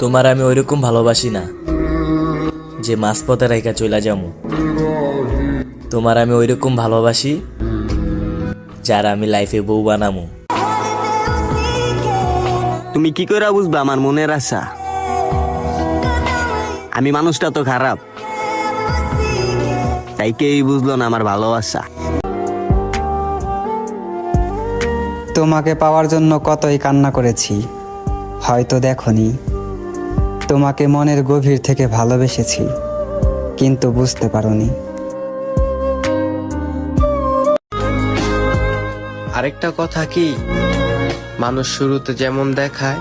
তোমার আমি ওইরকম ভালোবাসি না যে মাঝপথে রেখা চলে যাব। তোমার আমি ওইরকম ভালোবাসি যার আমি লাইফে বউ বানামো তুমি কি করে বুঝবা আমার মনের আশা? আমি মানুষটা তো খারাপ। তাই কেউই বুঝলো না আমার ভালোবাসা। তোমাকে পাওয়ার জন্য কতই কান্না করেছি হয়তো দেখনি। তোমাকে মনের গভীর থেকে ভালোবেসেছি কিন্তু বুঝতে পারোনি। আরেকটা কথা কি? মানুষ শুরুতে যেমন দেখায়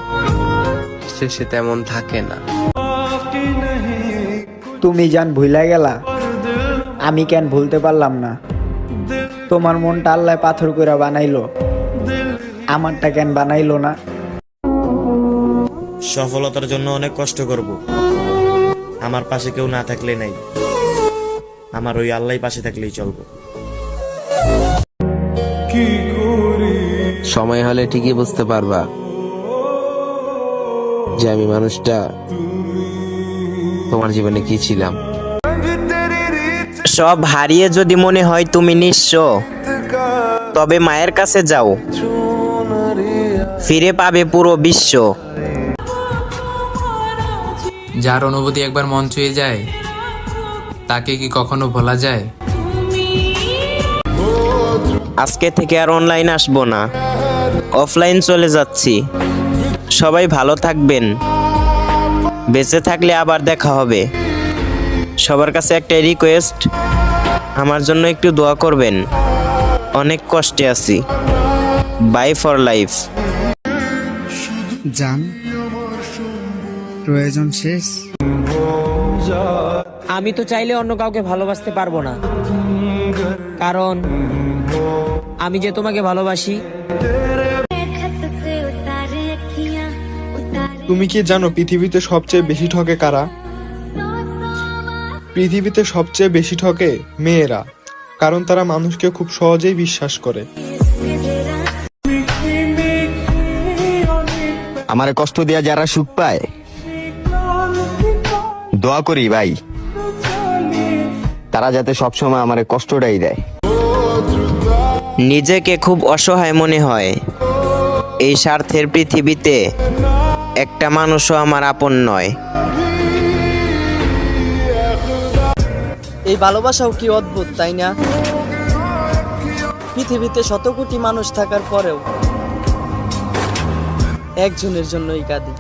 শেষে তেমন থাকে না। তুমি জান ভুলে গেলা? আমি কেন ভুলতে পারলাম না? তোমার মনটা আল্লাহ পাথর করে বানাইলো। আমারটা কেন বানাইলো না? সফলতার জন্য অনেক কষ্ট করব। আমার পাশে কেউ না থাকলে নাই। আমার ওই আল্লাহ পাশে থাকলেই চলবো। সময় হলে ঠিকই বুঝতে পারবা যে আমি মানুষটা তোমার জীবনে কি ছিলাম। সব হারিয়ে যদি মনে হয় তুমি নিঃস্ব তবে মায়ের কাছে যাও। ফিরে পাবে পুরো বিশ্ব। যার অনুভূতি একবার মন ছুঁয়ে যায় তাকে কি কখনো ভোলা যায়? আজকে থেকে আর অনলাইন আসব না। অফলাইন চলে যাচ্ছি। সবাই ভালো থাকবেন। বেঁচে থাকলে আবার দেখা হবে। সবার কাছে একটা রিকোয়েস্ট আমার জন্য একটু দোয়া করবেন। অনেক কষ্টে আছি। বাই ফর লাইফ জান। প্রয়োজন শেষ। আমি তো চাইলে অন্য কাউকে ভালোবাসতে পারব না। কারণ আমি যে তোমাকে ভালোবাসি। তুমি কি জানো পৃথিবীতে সবচেয়ে বেশি ঠকে কারা? পৃথিবীতে সবচেয়ে বেশি ঠকে মেয়েরা কারণ তারা মানুষকে খুব সহজেই বিশ্বাস করে। আমারে কষ্ট দিয়া যারা সুখ পায় দোয়া করি ভাই। তারা যাতে সবসময় আমার কষ্টটাই দেয়। নিজেকে খুব অসহায় মনে হয়। এই স্বার্থের পৃথিবীতে একটা মানুষও আমার আপন নয়। এই ভালোবাসাও কি অদ্ভুত তাই না? পৃথিবীতে শত কোটি মানুষ থাকার পরেও একজনের জন্যই কাঁদি।